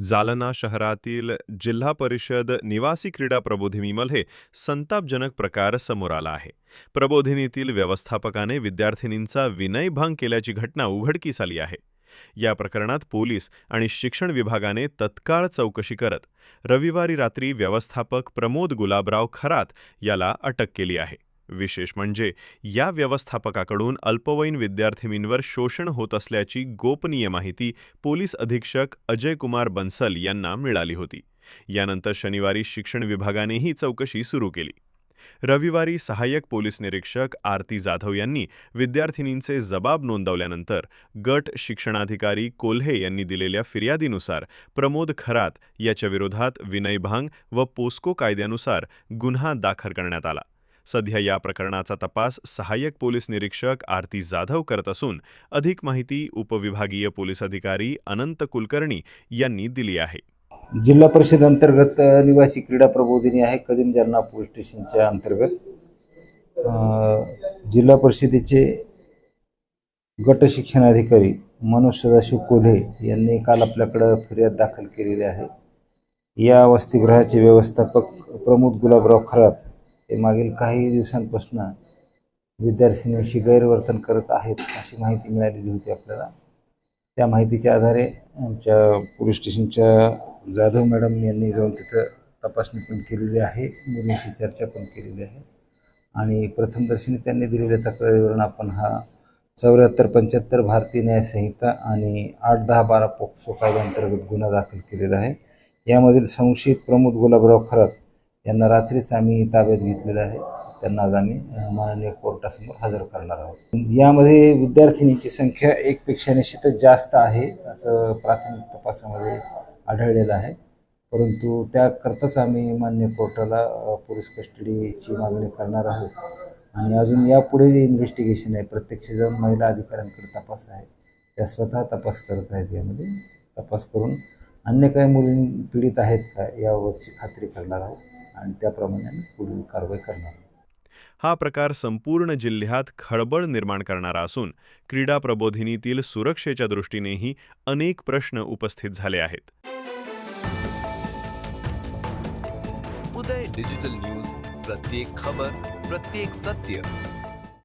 जालना शहरातील जिल्हा परिषद निवासी क्रीडा प्रबोधिनीमध्ये संतापजनक प्रकार समोर आला आहे. प्रबोधिनीतील व्यवस्थापकाने विद्यार्थिनींचा विनयभंग केल्याची घटना उघडकीस आली आहे. या प्रकरणात पोलीस आणि शिक्षण विभागाने तत्काळ चौकशी करत रविवारी रात्री व्यवस्थापक प्रमोद गुलाबराव खरात याला अटक केली आहे. विशेष म्हणजे या व्यवस्थापकाकडून अल्पवयीन विद्यार्थिनींवर शोषण होत असल्याची गोपनीय माहिती पोलीस अधीक्षक अजय कुमार बन्सल यांना मिळाली होती. यानंतर शनिवारी शिक्षण विभागानेही चौकशी सुरू केली. रविवारी सहाय्यक पोलीस निरीक्षक आरती जाधव यांनी विद्यार्थिनींचे जबाब नोंदवल्यानंतर गट शिक्षणाधिकारी कोल्हे यांनी दिलेल्या फिर्यादीनुसार प्रमोद खरात याच्या विरोधात व पोस्को कायद्यानुसार गुन्हा दाखल करण्यात आला. सध्या या प्रकरणाचा तपास सहाय्यक पोलीस निरीक्षक आरती जाधव करत असून अधिक माहिती उपविभागीय पोलीस अधिकारी अनंत कुलकर्णी यांनी दिली आहे. जिल्हा परिषद अंतर्गत निवासी क्रीडा प्रबोधिनी आहे कदीम जालना पोलीस स्टेशनच्या अंतर्गत. जिल्हा परिषदेचे गट शिक्षणाधिकारी मनोज सदाशिव कोल्हे यांनी काल आपल्याकडं फिर्याद दाखल केलेली आहे. या वसतिगृहाचे व्यवस्थापक प्रमोद गुलाबराव खरात ते मागील काही दिवसांपासून विद्यार्थिनींशी गैरवर्तन करत आहेत अशी माहिती मिळालेली होती आपल्याला. त्या माहितीच्या आधारे आमच्या पोलीस स्टेशनच्या जाधव मॅडम यांनी जाऊन तिथं तपासणी पण केलेली आहे मुलींशी चर्चा पण केलेली आहे. आणि प्रथमदर्शनी त्यांनी दिलेल्या तक्रारीवरून आपण हा चौऱ्याहत्तर पंच्याहत्तर भारतीय न्यायसंहिता आणि आठ दहा बारा पोक्सो कायद्याअंतर्गत गुन्हा दाखल केलेला आहे. यामधील संशयित प्रमोद गुलाबराव खरात यांना रात्रीच आम्ही ताब्यात घेतलेलं आहे. त्यांना आज आम्ही माननीय कोर्टासमोर हजर करणार आहोत. यामध्ये विद्यार्थिनींची संख्या एकपेक्षा निश्चितच जास्त आहे असं प्राथमिक तपासामध्ये आढळलेलं आहे. परंतु त्याकरताच आम्ही मान्य कोर्टाला पोलीस कस्टडीची मागणी करणार आहोत. आणि अजून यापुढे जे इन्व्हेस्टिगेशन आहे प्रत्यक्ष जाऊन महिला अधिकाऱ्यांकडे तपास आहे त्या स्वतः तपास करत आहेत यामध्ये. तपास करून अन्य काही मुली पीडित आहेत का याबाबतची खात्री करणार आहोत. आणि त्याप्रमाणे आम्ही पुढील कारवाई करणार. हा प्रकार संपूर्ण जिल्ह्यात खळबळ निर्माण करणारा असून क्रीडा प्रबोधिनीतील सुरक्षेच्या दृष्टीनेही अनेक प्रश्न उपस्थित झाले आहेत. उदय डिजिटल न्यूज प्रत्येक खबर प्रत्येक सत्य.